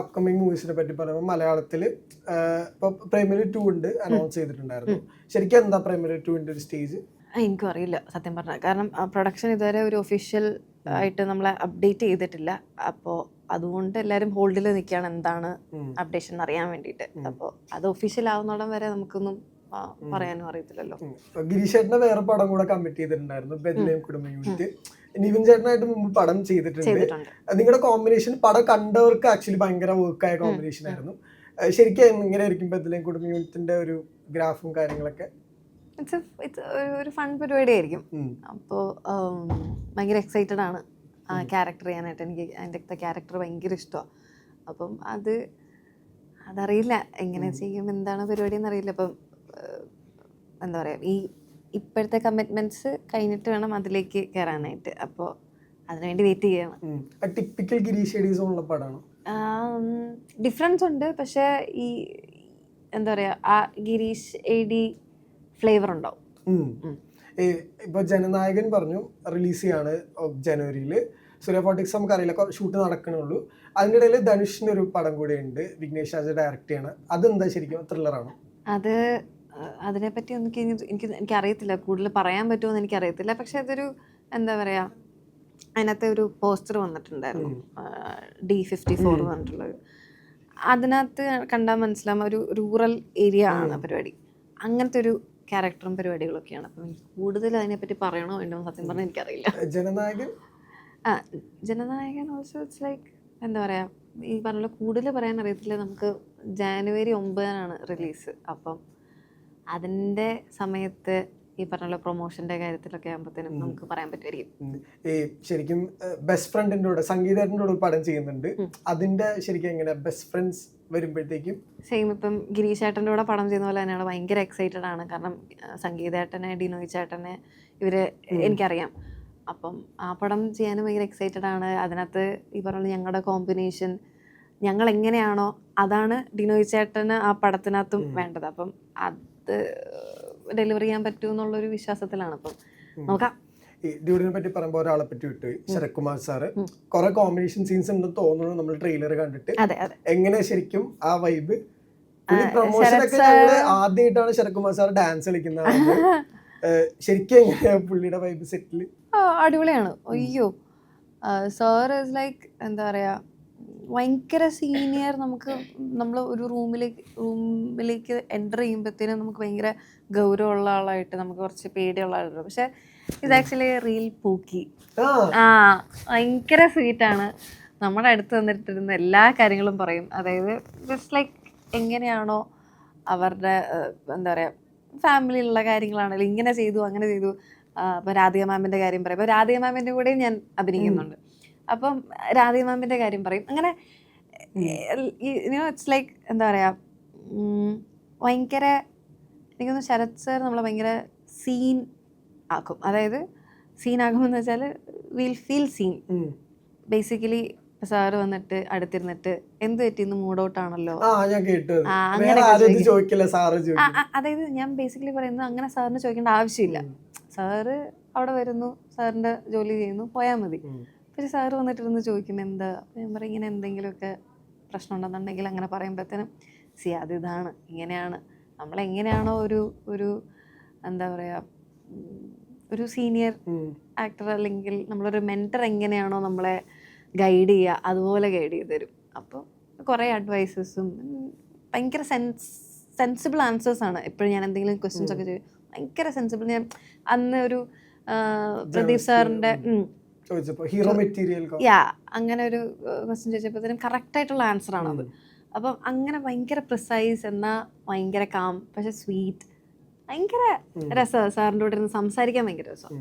Upcoming മൂവീസിനെ പറ്റി പറയുമ്പോൾ മലയാളത്തിൽ ഇപ്പോൾ പ്രൈമറി ടു ഉണ്ട് അനൗൺസ് ചെയ്തിട്ടുണ്ടായിരുന്നു. ശരിക്കും എന്താ പ്രൈമറി ടുവിന്റെ ഒരു സ്റ്റേജ് എനിക്കറിയില്ല എനിക്കും അറിയില്ല സത്യം പറഞ്ഞാൽ കാരണം പ്രൊഡക്ഷൻ ഇതുവരെ ഒരു ഒഫീഷ്യൽ ആയിട്ട് നമ്മളെ അപ്ഡേറ്റ് ചെയ്തിട്ടില്ല. അപ്പോൾ അതുകൊണ്ട് എല്ലാവരും ഹോൾഡിൽ നിൽക്കുകയാണ് എന്താണ് അപ്ഡേഷൻ എന്ന് അറിയാൻ വേണ്ടിയിട്ട്. അപ്പോൾ അത് ഒഫീഷ്യൽ ആവുന്നോടം വരെ നമുക്കൊന്നും പറയാനും അറിയത്തില്ലല്ലോ. ഗിരീഷേട്ടിന്റെ വേറെ പടം കൂടെ കമ്മിറ്റ് ചെയ്തിട്ടുണ്ടായിരുന്നു ബെദ്ലേം കുടുംബ യൂണിറ്റ് നിവിൻ ചേട്ടനായിട്ട് മുമ്പ് പടം ചെയ്തിട്ടുണ്ട്. നിങ്ങളുടെ കോമ്പിനേഷൻ പടം കണ്ടവർക്ക് ആക്ച്വലി ഭയങ്കര വർക്കായ കോമ്പിനേഷൻ ആയിരുന്നു. ശരിക്കും എങ്ങനെയായിരിക്കും ബെദ്ലേം കുടുംബ യൂണിറ്റിന്റെ ഒരു ഗ്രാഫും കാര്യങ്ങളൊക്കെ? ഒരു ഫൺ പരിപാടി ആയിരിക്കും. അപ്പോൾ ഭയങ്കര എക്സൈറ്റഡ് ആണ് ആ ക്യാരക്ടർ ചെയ്യാനായിട്ട്. എനിക്ക് അതിന്റെ ക്യാരക്ടർ ഭയങ്കര ഇഷ്ടമാണ് അപ്പം അത് അതറിയില്ല. എങ്ങനെ ചെയ്യും എന്താണ് പരിപാടി എന്നറിയില്ല അപ്പം എന്താ പറയുക ഈ ഇപ്പോഴത്തെ കമ്മിറ്റ്മെന്റ്സ് കഴിഞ്ഞിട്ട് വേണം അതിലേക്ക് കയറാനായിട്ട് അപ്പോൾ അതിനുവേണ്ടി വെയിറ്റ് ചെയ്യണം. ടിപ്പിക്കൽ ഗിരീഷ് എഡീസ് ഉള്ള പടമാണ് ഡിഫറൻസ് ഉണ്ട്. പക്ഷേ ഈ എന്താ പറയുക ആ ഗിരീഷ് എഡി ഡി ഫ്ലേവർ ഉണ്ടാവും. ഇപ്പൊ ജനനായകൻ പറഞ്ഞു റിലീസ് ചെയ്യാണ് ജനുവരിയിൽ സൂര്യ ഫോട്ടിക്സ് നമുക്ക് അറിയില്ല ഷൂട്ട് നടക്കണുള്ളൂ. അതിന്റെ ഇടയിൽ ധനുഷിന്റെ ഒരു പടം കൂടെ ഉണ്ട് വിഘ്നേഷ് രാജ ഡയറക്റ്റ് ചെയ്യണം. അതെന്താ ശരിക്കും ത്രില്ലറാണ് അത് അതിനെപ്പറ്റി ഒന്നും എനിക്ക് എനിക്ക് എനിക്ക് അറിയത്തില്ല കൂടുതൽ പറയാൻ പറ്റുമോ എനിക്ക് അറിയത്തില്ല പക്ഷെ അതൊരു എന്താ പറയാ അതിനകത്തെ ഒരു പോസ്റ്റർ വന്നിട്ടുണ്ടായിരുന്നു. ഡി ഫിഫ്റ്റി ഫോർ പറഞ്ഞിട്ടുള്ളത്. അതിനകത്ത് കണ്ടാൽ മനസ്സിലാവും. ഒരു റൂറൽ ഏരിയ ആണ് പരിപാടി. അങ്ങനത്തെ ഒരു ക്യാരക്ടറും പരിപാടികളൊക്കെയാണ്. അപ്പം എനിക്ക് കൂടുതൽ അതിനെപ്പറ്റി പറയണോ വേണ്ടോ സത്യം പറഞ്ഞാൽ എനിക്കറിയില്ല. ജനനായകൻ? ആ ജനനായകൻ ഓൾസോ ഇറ്റ്സ് ലൈക്ക് എന്താ പറയുക ഈ പറഞ്ഞ കൂടുതൽ പറയാൻ അറിയത്തില്ല നമുക്ക് ജാനുവരി ഒമ്പതിനാണ് റിലീസ് അപ്പം അതിന്റെ സമയത്ത് ഈ പറഞ്ഞ പ്രൊമോഷന്റെ കാര്യത്തിലൊക്കെ ആകുമ്പോഴത്തേനും നമുക്ക് പറയാൻ പറ്റുമായിരിക്കും. ഈ ശരിക്കും ബെസ്റ്റ് ഫ്രണ്ടിന്റെ കൂടെ സംഗീതത്തിന്റെ കൂടെ പടം ചെയ്യുന്നുണ്ട്. അതിന്റെ ശരിക്കും എങ്ങനെ ബെസ്റ്റ് ഫ്രണ്ട്സ് വരുമ്പോഴത്തേക്കും? സെയിം ഇപ്പം ഗിരീഷ് ഏട്ടന്റെ കൂടെ പടം ചെയ്യുന്ന പോലെ തന്നെയാണ് ഭയങ്കര എക്സൈറ്റഡ് ആണ്. കാരണം സംഗീതേട്ടനെ ഡിനോയ് ചേട്ടനെ ഇവർ എനിക്കറിയാം. അപ്പം ആ പടം ചെയ്യാനും ഭയങ്കര എക്സൈറ്റഡ് ആണ്. അതിനകത്ത് ഈ പറഞ്ഞ ഞങ്ങളുടെ കോമ്പിനേഷൻ ഞങ്ങൾ എങ്ങനെയാണോ അതാണ് ഡിനോയ് ചേട്ടന് ആ പടത്തിനകത്തും വേണ്ടത്. അപ്പം അത് ഡെലിവർ ചെയ്യാൻ പറ്റും എന്നുള്ളൊരു വിശ്വാസത്തിലാണ്. അപ്പം നോക്കാം. ഈ ഡ്യൂഡിനെ പറ്റി പറയുമ്പോൾ ഒരാളെ പറ്റി വിട്ടു. ശരത്കുമാർ സാറ്. കുറെ കോമ്പിനേഷൻ സീൻസ് ഉണ്ടെന്ന് തോന്നുന്നു നമ്മൾ ട്രെയിലർ കണ്ടിട്ട്. എങ്ങനെ ശരിക്കും ആ വൈബ് ഞങ്ങൾ ആദ്യമായിട്ടാണ് ശരത്കുമാർ സാർ ഡാൻസ് കളിക്കുന്നത് ശരിക്കും എങ്ങനെയാ പുള്ളിയുടെ വൈബ് സെറ്റിൽ അടിപൊളിയാണ്. അയ്യോ. സാർ ഇസ് ലൈക്ക് എന്താ പറയാ ഭയങ്കര സീനിയർ നമുക്ക് നമ്മൾ ഒരു റൂമിലേക്ക് റൂമിലേക്ക് എന്റർ ചെയ്യുമ്പോഴത്തേനും നമുക്ക് ഭയങ്കര ഗൗരവമുള്ള ആളായിട്ട് നമുക്ക് കുറച്ച് പേടിയുള്ള ആളുണ്ട് പക്ഷെ ഇത് ആക്ച്വലി റീൽ പൂക്കി ആ. ഭയങ്കര സ്വീറ്റാണ് നമ്മുടെ അടുത്ത് വന്നിട്ടിരുന്ന എല്ലാ കാര്യങ്ങളും പറയും. അതായത് ജസ്റ്റ് ലൈക്ക് എങ്ങനെയാണോ അവരുടെ എന്താ പറയുക ഫാമിലിയിലുള്ള കാര്യങ്ങളാണെങ്കിലും ഇങ്ങനെ ചെയ്തു അങ്ങനെ ചെയ്തു. അപ്പോൾ രാധിക മാമിന്റെ കാര്യം പറയും. അപ്പോൾ രാധിക മാമിന്റെ കൂടെയും ഞാൻ അഭിനയിക്കുന്നുണ്ട്. അപ്പം രാധേ മാമിന്റെ കാര്യം പറയും. അങ്ങനെ ഇറ്റ്സ് ലൈക്ക് എന്താ പറയുക ഭയങ്കര എനിക്കൊന്ന് ശരത് സർ നമ്മളെ ഭയങ്കര സീൻ ആക്കും. അതായത് സീൻ ആകുമെന്ന് വെച്ചാൽ will feel scene basically sir വന്നിട്ട് അടുത്തിരുന്നിട്ട് എന്ത് പറ്റിന്ന് മൂഡ് ഔട്ട് ആണല്ലോ. അതായത് ഞാൻ ബേസിക്കലി പറയുന്നത് അങ്ങനെ സാറിന് ചോദിക്കേണ്ട ആവശ്യമില്ല. സാറ് അവിടെ വരുന്നു സാറിന്റെ ജോലി ചെയ്യുന്നു പോയാൽ മതി. പക്ഷെ സാറ് വന്നിട്ടിരുന്ന് ചോദിക്കും എന്താ? അപ്പോൾ ഞാൻ പറയും ഇങ്ങനെ എന്തെങ്കിലുമൊക്കെ പ്രശ്നം ഉണ്ടെന്നുണ്ടെങ്കിൽ അങ്ങനെ പറയുമ്പോഴത്തേനും സി അത് ഇതാണ് ഇങ്ങനെയാണ്. നമ്മളെങ്ങനെയാണോ ഒരു ഒരു എന്താ പറയുക ഒരു സീനിയർ ആക്ടർ അല്ലെങ്കിൽ നമ്മളൊരു മെന്റർ എങ്ങനെയാണോ നമ്മളെ ഗൈഡ് ചെയ്യുക അതുപോലെ ഗൈഡ് ചെയ്ത് തരും. അപ്പോൾ കുറേ അഡ്വൈസസും ഭയങ്കര സെൻസ് സെൻസിബിൾ ആൻസേഴ്സ് ആണ്. എപ്പോഴും ഞാൻ എന്തെങ്കിലും ക്വസ്റ്റ്യൻസ് ഒക്കെ ചെയ്യും ഭയങ്കര സെൻസിബിൾ. ഞാൻ അന്ന് ഒരു പ്രദീപ് സാറിന്റെ ഹീറോ മെറ്റീരിയൽ യാ അങ്ങനെ ഒരു ക്വസ്റ്റ്യൻ ചോദിച്ചപ്പോഴത്തേനും കറക്റ്റ് ആയിട്ടുള്ള ആൻസർ ആണത് അപ്പം അങ്ങനെ ഭയങ്കര പ്രിസൈസ് എന്നാൽ ഭയങ്കര കാം പക്ഷെ സ്വീറ്റ് ഭയങ്കര രസമാണ് സാറിന്റെ കൂടെ ഇരുന്ന് സംസാരിക്കാൻ ഭയങ്കര രസം.